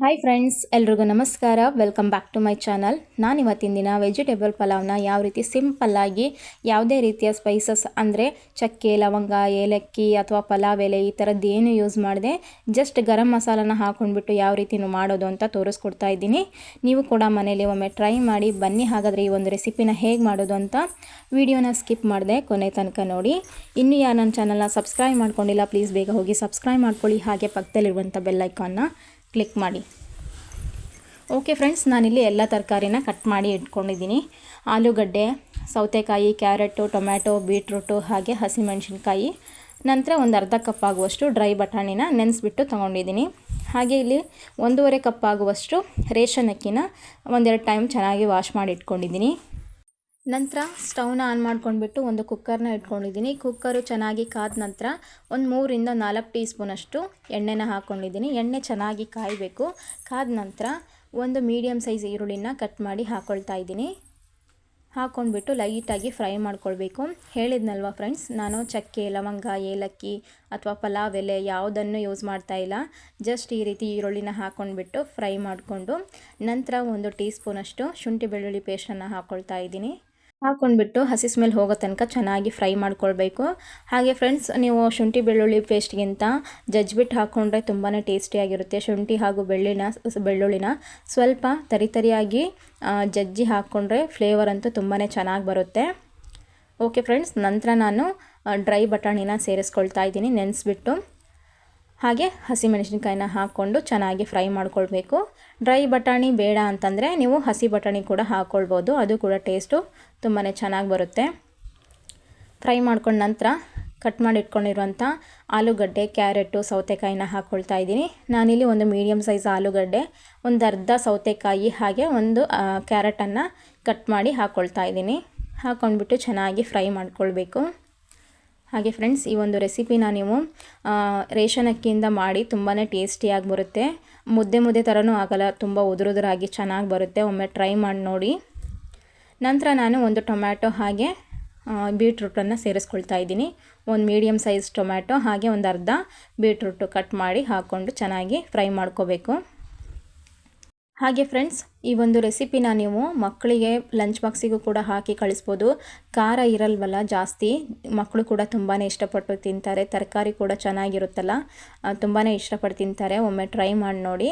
Hi friends ಎಲ್ರಿಗೂ ನಮಸ್ಕಾರ. Welcome back to my channel ನಾನು ಇವತ್ತಿನ ದಿನ ವೆಜಿಟೇಬಲ್ ಪಲಾವ್ನ ಯಾವ ರೀತಿ ಸಿಂಪಲ್ಲಾಗಿ ಯಾವುದೇ ರೀತಿಯ ಸ್ಪೈಸಸ್ ಅಂದರೆ ಚಕ್ಕೆ, ಲವಂಗ, ಏಲಕ್ಕಿ ಅಥವಾ ಪಲಾವ್ ಎಲೆ ಈ ಥರದ್ದು ಏನು ಯೂಸ್ ಮಾಡಿದೆ ಜಸ್ಟ್ ಗರಂ ಮಸಾಲಾನ ಹಾಕ್ಕೊಂಡ್ಬಿಟ್ಟು ಯಾವ ರೀತಿ ಮಾಡೋದು ಅಂತ ತೋರಿಸ್ಕೊಡ್ತಾ ಇದ್ದೀನಿ. ನೀವು ಕೂಡ ಮನೇಲಿ ಒಮ್ಮೆ ಟ್ರೈ ಮಾಡಿ ಬನ್ನಿ, ಹಾಗಾದರೆ ಈ ಒಂದು ರೆಸಿಪಿನ ಹೇಗೆ ಮಾಡೋದು ಅಂತ ವಿಡಿಯೋನ ಸ್ಕಿಪ್ ಮಾಡಿದೆ ಕೊನೆ ತನಕ ನೋಡಿ. ಇನ್ನೂ ಯಾರು ನನ್ನ ಚಾನಲ್ನ ಸಬ್ಸ್ಕ್ರೈಬ್ ಮಾಡ್ಕೊಂಡಿಲ್ಲ ಪ್ಲೀಸ್ ಬೇಗ ಹೋಗಿ ಸಬ್ಸ್ಕ್ರೈಬ್ ಮಾಡ್ಕೊಳ್ಳಿ. ಹಾಗೆ ಪಕ್ಕದಲ್ಲಿರುವಂಥ ಬೆಲ್ಲೈಕಾನ್ನ ಕ್ಲಿಕ್ ಮಾಡಿ. ಓಕೆ ಫ್ರೆಂಡ್ಸ್ ನಾನಿಲ್ಲಿ ಎಲ್ಲ ತರಕಾರಿನ ಕಟ್ ಮಾಡಿ ಇಟ್ಕೊಂಡಿದ್ದೀನಿ. ಆಲೂಗಡ್ಡೆ, ಸೌತೆಕಾಯಿ, ಕ್ಯಾರೆಟು, ಟೊಮ್ಯಾಟೊ, ಬೀಟ್ರೂಟು ಹಾಗೆ ಹಸಿಮೆಣಸಿನ್ಕಾಯಿ. ನಂತರ ಒಂದು ಅರ್ಧ ಕಪ್ ಆಗುವಷ್ಟು ಡ್ರೈ ಬಟಾಣಿನ ನೆನೆಸ್ಬಿಟ್ಟು ತೊಗೊಂಡಿದ್ದೀನಿ. ಹಾಗೆ ಇಲ್ಲಿ ಒಂದೂವರೆ ಕಪ್ ಆಗುವಷ್ಟು ರೇಷನ್ ಅಕ್ಕಿನ ಒಂದೆರಡು ಟೈಮ್ ಚೆನ್ನಾಗಿ ವಾಶ್ ಮಾಡಿ ಇಟ್ಕೊಂಡಿದ್ದೀನಿ. ನಂತರ ಸ್ಟವ್ನ ಆನ್ ಮಾಡ್ಕೊಂಡ್ಬಿಟ್ಟು ಒಂದು ಕುಕ್ಕರ್ನ ಇಟ್ಕೊಂಡಿದ್ದೀನಿ. ಕುಕ್ಕರು ಚೆನ್ನಾಗಿ ಕಾದ ನಂತರ ಒಂದು ಮೂರಿಂದ ನಾಲ್ಕು ಟೀ ಸ್ಪೂನಷ್ಟು ಎಣ್ಣೆನ ಹಾಕ್ಕೊಂಡಿದ್ದೀನಿ ಎಣ್ಣೆ ಚೆನ್ನಾಗಿ ಕಾಯಬೇಕು. ಕಾದ ನಂತರ ಒಂದು ಮೀಡಿಯಮ್ ಸೈಜ್ ಈರುಳ್ಳಿನ ಕಟ್ ಮಾಡಿ ಹಾಕ್ಕೊಳ್ತಾ ಇದ್ದೀನಿ. ಹಾಕ್ಕೊಂಡ್ಬಿಟ್ಟು ಲೈಟಾಗಿ ಫ್ರೈ ಮಾಡ್ಕೊಳ್ಬೇಕು. ಹೇಳಿದ್ನಲ್ವ ಫ್ರೆಂಡ್ಸ್, ನಾನು ಚಕ್ಕೆ, ಲವಂಗ, ಏಲಕ್ಕಿ ಅಥವಾ ಪಲಾವ್ ಎಲೆ ಯಾವುದನ್ನು ಯೂಸ್ ಮಾಡ್ತಾ ಇಲ್ಲ. ಜಸ್ಟ್ ಈ ರೀತಿ ಈರುಳ್ಳಿನ ಹಾಕ್ಕೊಂಡ್ಬಿಟ್ಟು ಫ್ರೈ ಮಾಡಿಕೊಂಡು ನಂತರ ಒಂದು ಟೀ ಸ್ಪೂನಷ್ಟು ಶುಂಠಿ ಬೆಳ್ಳುಳ್ಳಿ ಪೇಸ್ಟನ್ನು ಹಾಕ್ಕೊಳ್ತಾ ಇದ್ದೀನಿ. ಹಾಕ್ಕೊಂಡ್ಬಿಟ್ಟು ಹಸಿ ಸ್ಮೆಲ್ ಹೋಗೋ ತನಕ ಚೆನ್ನಾಗಿ ಫ್ರೈ ಮಾಡ್ಕೊಳ್ಬೇಕು. ಹಾಗೆ ಫ್ರೆಂಡ್ಸ್ ನೀವು ಶುಂಠಿ ಬೆಳ್ಳುಳ್ಳಿ ಪೇಸ್ಟ್ಗಿಂತ ಜಜ್ಬಿಟ್ಟು ಹಾಕ್ಕೊಂಡ್ರೆ ತುಂಬಾ ಟೇಸ್ಟಿಯಾಗಿರುತ್ತೆ ಶುಂಠಿ ಹಾಗೂ ಬೆಳ್ಳಿನ ಬೆಳ್ಳುಳ್ಳಿನ ಸ್ವಲ್ಪ ತರಿತರಿಯಾಗಿ ಜಜ್ಜಿ ಹಾಕ್ಕೊಂಡ್ರೆ ಫ್ಲೇವರ್ ಅಂತೂ ತುಂಬಾ ಚೆನ್ನಾಗಿ ಬರುತ್ತೆ. ಓಕೆ ಫ್ರೆಂಡ್ಸ್ ನಂತರ ನಾನು ಡ್ರೈ ಬಟಾಣಿನ ಸೇರಿಸ್ಕೊಳ್ತಾ ಇದ್ದೀನಿ. ನೆನೆಸ್ಬಿಟ್ಟು ಹಾಗೆ ಹಸಿಮೆಣಸಿನ್ಕಾಯಿನ ಹಾಕ್ಕೊಂಡು ಚೆನ್ನಾಗಿ ಫ್ರೈ ಮಾಡ್ಕೊಳ್ಬೇಕು. ಡ್ರೈ ಬಟಾಣಿ ಬೇಡ ಅಂತಂದರೆ ನೀವು ಹಸಿ ಬಟಾಣಿ ಕೂಡ ಹಾಕ್ಕೊಳ್ಬೋದು ಅದು ಕೂಡ ಟೇಸ್ಟು ತುಂಬಾ ಚೆನ್ನಾಗಿ ಬರುತ್ತೆ. ಫ್ರೈ ಮಾಡ್ಕೊಂಡ ನಂತರ ಕಟ್ ಮಾಡಿ ಇಟ್ಕೊಂಡಿರುವಂಥ ಆಲೂಗಡ್ಡೆ, ಕ್ಯಾರೆಟು, ಸೌತೆಕಾಯಿನ ಹಾಕ್ಕೊಳ್ತಾ ಇದ್ದೀನಿ. ನಾನಿಲ್ಲಿ ಒಂದು ಮೀಡಿಯಮ್ ಸೈಜ್ ಆಲೂಗಡ್ಡೆ, ಒಂದು ಅರ್ಧ ಸೌತೆಕಾಯಿ ಹಾಗೆ ಒಂದು ಕ್ಯಾರೆಟನ್ನು ಕಟ್ ಮಾಡಿ ಹಾಕ್ಕೊಳ್ತಾ ಇದ್ದೀನಿ. ಹಾಕ್ಕೊಂಡ್ಬಿಟ್ಟು ಚೆನ್ನಾಗಿ ಫ್ರೈ ಮಾಡ್ಕೊಳ್ಬೇಕು. ಹಾಗೆ ಫ್ರೆಂಡ್ಸ್ ಈ ಒಂದು ರೆಸಿಪಿನ ನೀವು ರೇಷನ್ ಅಕ್ಕಿಯಿಂದ ಮಾಡಿ ತುಂಬಾ ಟೇಸ್ಟಿಯಾಗಿ ಬರುತ್ತೆ. ಮುದ್ದೆ ಮುದ್ದೆ ಥರನೂ ಆಗಲ್ಲ, ತುಂಬ ಉದುರುದುರಾಗಿ ಚೆನ್ನಾಗಿ ಬರುತ್ತೆ. ಒಮ್ಮೆ ಟ್ರೈ ಮಾಡಿ ನೋಡಿ. ನಂತರ ನಾನು ಒಂದು ಟೊಮ್ಯಾಟೊ ಹಾಗೆ ಬೀಟ್ರೂಟನ್ನು ಸೇರಿಸ್ಕೊಳ್ತಾ ಇದ್ದೀನಿ. ಒಂದು ಮೀಡಿಯಮ್ ಸೈಜ್ ಟೊಮ್ಯಾಟೊ, ಹಾಗೆ ಒಂದು ಅರ್ಧ ಬೀಟ್ರೂಟು ಕಟ್ ಮಾಡಿ ಹಾಕ್ಕೊಂಡು ಚೆನ್ನಾಗಿ ಫ್ರೈ ಮಾಡ್ಕೋಬೇಕು. ಹಾಗೆ ಫ್ರೆಂಡ್ಸ್ ಈ ಒಂದು ರೆಸಿಪಿನ ನೀವು ಮಕ್ಕಳಿಗೆ ಲಂಚ್ ಬಾಕ್ಸಿಗೂ ಕೂಡ ಹಾಕಿ ಕಳಿಸ್ಬೋದು. ಖಾರ ಇರಲ್ವಲ್ಲ ಜಾಸ್ತಿ. ಮಕ್ಕಳು ಕೂಡ ತುಂಬಾ ಇಷ್ಟಪಟ್ಟು ತಿಂತಾರೆ. ತರಕಾರಿ ಕೂಡ ಚೆನ್ನಾಗಿರುತ್ತಲ್ಲ ತುಂಬಾ ಇಷ್ಟಪಟ್ಟು ತಿಂತಾರೆ. ಒಮ್ಮೆ ಟ್ರೈ ಮಾಡಿ ನೋಡಿ.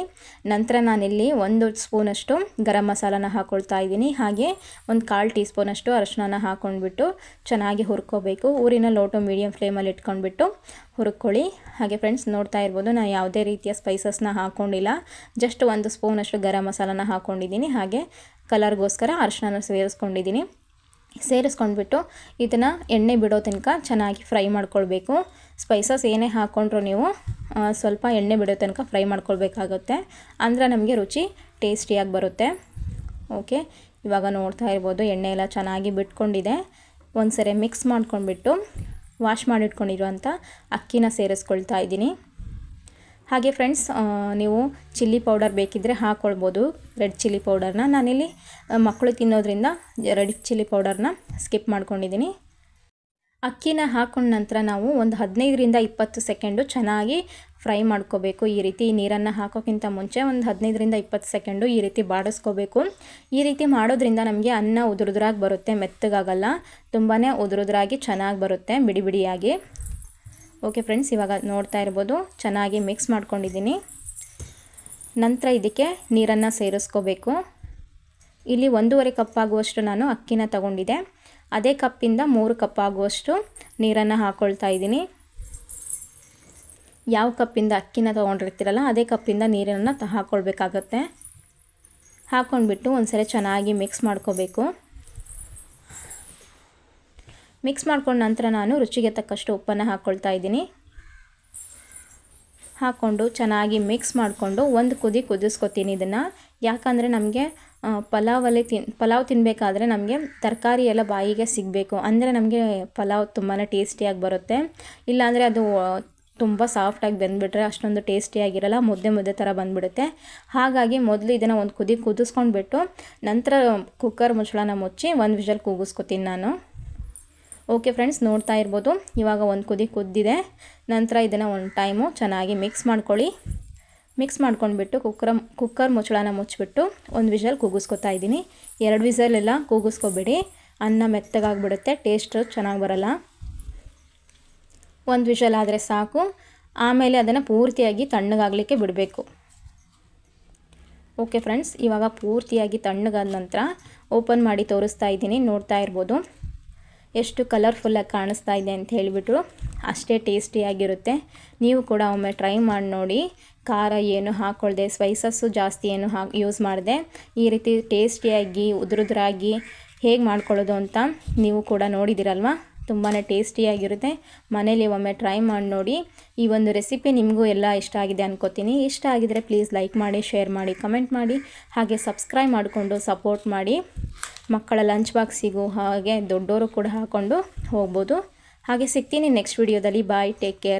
ನಂತರ ನಾನಿಲ್ಲಿ ಒಂದು ಸ್ಪೂನಷ್ಟು ಗರಂ ಮಸಾಲಾನ ಹಾಕ್ಕೊಳ್ತಾ ಇದ್ದೀನಿ. ಹಾಗೆ ಒಂದು ಕಾಲು ಟೀ ಸ್ಪೂನಷ್ಟು ಅರಶಿನ ಹಾಕ್ಕೊಂಡ್ಬಿಟ್ಟು ಚೆನ್ನಾಗಿ ಹುರ್ಕೋಬೇಕು. ಊರಿನ ಲೋಟು ಮೀಡಿಯಂ ಫ್ಲೇಮಲ್ಲಿ ಇಟ್ಕೊಂಡ್ಬಿಟ್ಟು ಹುರ್ಕೊಳ್ಳಿ. ಹಾಗೆ ಫ್ರೆಂಡ್ಸ್ ನೋಡ್ತಾ ಇರ್ಬೋದು. ನಾನು ಯಾವುದೇ ರೀತಿಯ ಸ್ಪೈಸಸ್ನ ಹಾಕ್ಕೊಂಡಿಲ್ಲ ಜಸ್ಟ್ ಒಂದು ಸ್ಪೂನಷ್ಟು ಗರಂ ಮಸಾಲಾನ ಹಾಕ್ಕೊಂಡು ಹಾಕ್ಕೊಂಡಿದ್ದೀನಿ ಹಾಗೆ ಕಲರ್ಗೋಸ್ಕರ ಅರಶಿನ ಸೇರಿಸ್ಕೊಂಡಿದ್ದೀನಿ. ಸೇರಿಸ್ಕೊಂಡ್ಬಿಟ್ಟು ಇದನ್ನು ಎಣ್ಣೆ ಬಿಡೋ ತನಕ ಚೆನ್ನಾಗಿ ಫ್ರೈ ಮಾಡ್ಕೊಳ್ಬೇಕು. ಸ್ಪೈಸಸ್ ಏನೇ ಹಾಕ್ಕೊಂಡ್ರು ನೀವು ಸ್ವಲ್ಪ ಎಣ್ಣೆ ಬಿಡೋ ತನಕ ಫ್ರೈ ಮಾಡ್ಕೊಳ್ಬೇಕಾಗುತ್ತೆ. ಅಂದರೆ ನಮಗೆ ರುಚಿ ಟೇಸ್ಟಿಯಾಗಿ ಬರುತ್ತೆ. ಓಕೆ, ಇವಾಗ ನೋಡ್ತಾ ಇರ್ಬೋದು ಎಣ್ಣೆ ಎಲ್ಲ ಚೆನ್ನಾಗಿ ಬಿಟ್ಕೊಂಡಿದೆ. ಒಂದು ಸರಿ ಮಿಕ್ಸ್ ಮಾಡ್ಕೊಂಡ್ಬಿಟ್ಟು ವಾಶ್ ಮಾಡಿಟ್ಕೊಂಡಿರುವಂಥ ಅಕ್ಕಿನ ಸೇರಿಸ್ಕೊಳ್ತಾ ಇದ್ದೀನಿ. ಹಾಗೆ ಫ್ರೆಂಡ್ಸ್ ನೀವು ಚಿಲ್ಲಿ ಪೌಡರ್ ಬೇಕಿದ್ದರೆ ಹಾಕ್ಕೊಳ್ಬೋದು ರೆಡ್ ಚಿಲ್ಲಿ ಪೌಡರ್ನ ನಾನಿಲ್ಲಿ ಮಕ್ಕಳು ತಿನ್ನೋದ್ರಿಂದ ರೆಡ್ ಚಿಲ್ಲಿ ಪೌಡರ್ನ ಸ್ಕಿಪ್ ಮಾಡ್ಕೊಂಡಿದ್ದೀನಿ ಅಕ್ಕಿನ ಹಾಕೊಂಡ ನಂತರ ನಾವು ಒಂದು ಹದಿನೈದರಿಂದ ಇಪ್ಪತ್ತು ಸೆಕೆಂಡು ಚೆನ್ನಾಗಿ ಫ್ರೈ ಮಾಡ್ಕೋಬೇಕು. ಈ ರೀತಿ ನೀರನ್ನು ಹಾಕೋಕ್ಕಿಂತ ಮುಂಚೆ ಒಂದು ಹದಿನೈದರಿಂದ ಇಪ್ಪತ್ತು ಸೆಕೆಂಡು ಈ ರೀತಿ ಬಾಡಿಸ್ಕೋಬೇಕು. ಈ ರೀತಿ ಮಾಡೋದ್ರಿಂದ ನಮಗೆ ಅನ್ನ ಉದುರುದ್ರಾಗಿ ಬರುತ್ತೆ, ಮೆತ್ತಗಾಗಲ್ಲ. ತುಂಬಾ ಉದುರುದ್ರಾಗಿ ಚೆನ್ನಾಗಿ ಬರುತ್ತೆ, ಬಿಡಿ ಬಿಡಿಯಾಗಿ. ಓಕೆ ಫ್ರೆಂಡ್ಸ್ ಇವಾಗ ನೋಡ್ತಾ ಇರ್ಬೋದು. ಚೆನ್ನಾಗಿ ಮಿಕ್ಸ್ ಮಾಡ್ಕೊಂಡಿದ್ದೀನಿ. ನಂತರ ಇದಕ್ಕೆ ನೀರನ್ನು ಸೇರಿಸ್ಕೋಬೇಕು. ಇಲ್ಲಿ ಒಂದೂವರೆ ಕಪ್ ಆಗುವಷ್ಟು ನಾನು ಅಕ್ಕಿನ ತಗೊಂಡಿದ್ದೆ. ಅದೇ ಕಪ್ಪಿಂದ ಮೂರು ಕಪ್ ಆಗುವಷ್ಟು ನೀರನ್ನು ಹಾಕ್ಕೊಳ್ತಾ ಇದ್ದೀನಿ. ಯಾವ ಕಪ್ಪಿಂದ ಅಕ್ಕಿನ ತೊಗೊಂಡಿರ್ತೀರಲ್ಲ, ಅದೇ ಕಪ್ಪಿಂದ ನೀರನ್ನು ಹಾಕ್ಕೊಳ್ಬೇಕಾಗತ್ತೆ ಹಾಕ್ಕೊಂಡ್ಬಿಟ್ಟು ಒಂದ್ಸರಿ ಚೆನ್ನಾಗಿ ಮಿಕ್ಸ್ ಮಾಡ್ಕೋಬೇಕು. ಮಿಕ್ಸ್ ಮಾಡ್ಕೊಂಡ ನಂತರ ನಾನು ರುಚಿಗೆ ತಕ್ಕಷ್ಟು ಉಪ್ಪನ್ನು ಹಾಕ್ಕೊಳ್ತಾ ಇದ್ದೀನಿ. ಹಾಕ್ಕೊಂಡು ಚೆನ್ನಾಗಿ ಮಿಕ್ಸ್ ಮಾಡಿಕೊಂಡು ಒಂದು ಕುದಿ ಕುದಿಸ್ಕೊತೀನಿ ಇದನ್ನು. ಯಾಕಂದರೆ ನಮಗೆ ಪಲಾವಲ್ಲಿ ತಿನ್ ಪಲಾವ್ ತಿನ್ನಬೇಕಾದ್ರೆ ನಮಗೆ ತರಕಾರಿ ಎಲ್ಲ ಬಾಯಿಗೆ ಸಿಗಬೇಕು. ಅಂದರೆ ನಮಗೆ ಪಲಾವ್ ತುಂಬಾ ಟೇಸ್ಟಿಯಾಗಿ ಬರುತ್ತೆ. ಇಲ್ಲಾಂದರೆ ಅದು ತುಂಬ ಸಾಫ್ಟಾಗಿ ಬೆಂದುಬಿಟ್ರೆ ಅಷ್ಟೊಂದು ಟೇಸ್ಟಿಯಾಗಿರಲ್ಲ ಮುದ್ದೆ ಮುದ್ದೆ ಥರ ಬಂದುಬಿಡುತ್ತೆ. ಹಾಗಾಗಿ ಮೊದಲು ಇದನ್ನು ಒಂದು ಕುದಿ ಕುದಿಸ್ಕೊಂಡ್ಬಿಟ್ಟು ನಂತರ ಕುಕ್ಕರ್ ಮುಚ್ಚಳನ ಮುಚ್ಚಿ ಒಂದು ವಿಷಲ್ ಕೂಗಿಸ್ಕೊತೀನಿ ನಾನು. ಓಕೆ ಫ್ರೆಂಡ್ಸ್ ನೋಡ್ತಾ ಇರ್ಬೋದು. ಇವಾಗ ಒಂದು ಕುದಿ ಕುದ್ದಿದೆ. ನಂತರ ಇದನ್ನು ಒಂದು ಟೈಮು ಚೆನ್ನಾಗಿ ಮಿಕ್ಸ್ ಮಾಡ್ಕೊಳ್ಳಿ. ಮಿಕ್ಸ್ ಮಾಡ್ಕೊಂಡ್ಬಿಟ್ಟು ಕುಕ್ಕರ್ ಕುಕ್ಕರ್ ಮುಚ್ಚಳನ ಮುಚ್ಚಿಬಿಟ್ಟು ಒಂದು ವಿಷಲ್ ಕೂಗಿಸ್ಕೊತಾ ಇದ್ದೀನಿ. ಎರಡು ವಿಷಲೆಲ್ಲ ಕೂಗಿಸ್ಕೊಬೇಡಿ. ಅನ್ನ ಮೆತ್ತಗಾಗ್ಬಿಡುತ್ತೆ ಟೇಸ್ಟು ಚೆನ್ನಾಗಿ ಬರಲ್ಲ. ಒಂದು ವಿಷಲ್ ಆದರೆ ಸಾಕು. ಆಮೇಲೆ ಅದನ್ನು ಪೂರ್ತಿಯಾಗಿ ತಣ್ಣಗಾಗಲಿಕ್ಕೆ ಬಿಡಬೇಕು. ಓಕೆ ಫ್ರೆಂಡ್ಸ್ ಇವಾಗ ಪೂರ್ತಿಯಾಗಿ ತಣ್ಣಗಾದ ನಂತರ ಓಪನ್ ಮಾಡಿ ತೋರಿಸ್ತಾ ಇದ್ದೀನಿ. ನೋಡ್ತಾ ಇರ್ಬೋದು. ಎಷ್ಟು ಕಲರ್ಫುಲ್ಲಾಗಿ ಕಾಣಿಸ್ತಾ ಇದೆ ಅಂತ ಹೇಳಿಬಿಟ್ಟು ಅಷ್ಟೇ ಟೇಸ್ಟಿಯಾಗಿರುತ್ತೆ ನೀವು ಕೂಡ ಒಮ್ಮೆ ಟ್ರೈ ಮಾಡಿ ನೋಡಿ, ಖಾರ ಏನು ಹಾಕ್ಕೊಳ್ದೆ ಸ್ಪೈಸಸ್ಸು ಜಾಸ್ತಿ ಏನು ಹಾ ಯೂಸ್ ಮಾಡಿದೆ, ಈ ರೀತಿ ಟೇಸ್ಟಿಯಾಗಿ ಉದುರುದ್ರಾಗಿ ಹೇಗೆ ಮಾಡ್ಕೊಳ್ಳೋದು ಅಂತ ನೀವು ಕೂಡ ನೋಡಿದ್ದೀರಲ್ವ ತುಂಬಾ ಟೇಸ್ಟಿಯಾಗಿರುತ್ತೆ. ಮನೇಲಿ ಒಮ್ಮೆ ಟ್ರೈ ಮಾಡಿ ನೋಡಿ. ಈ ಒಂದು ರೆಸಿಪಿ ನಿಮಗೂ ಎಲ್ಲ ಇಷ್ಟ ಆಗಿದೆ ಅನ್ಕೋತೀನಿ. ಇಷ್ಟ ಆಗಿದರೆ ಪ್ಲೀಸ್ ಲೈಕ್ ಮಾಡಿ ಶೇರ್ ಮಾಡಿ ಕಮೆಂಟ್ ಮಾಡಿ. ಹಾಗೆ ಸಬ್ಸ್ಕ್ರೈಬ್ ಮಾಡಿಕೊಂಡು ಸಪೋರ್ಟ್ ಮಾಡಿ. ಮಕ್ಕಳ ಲಂಚ್ ಬಾಕ್ಸಿಗೂ ಹಾಗೆ ದೊಡ್ಡವರು ಕೂಡ ಹಾಕ್ಕೊಂಡು ಹೋಗ್ಬೋದು. ಹಾಗೆ ಸಿಗ್ತೀನಿ ನೆಕ್ಸ್ಟ್ ವಿಡಿಯೋದಲ್ಲಿ ಬಾಯ್ ಟೇಕ್ ಕೇರ್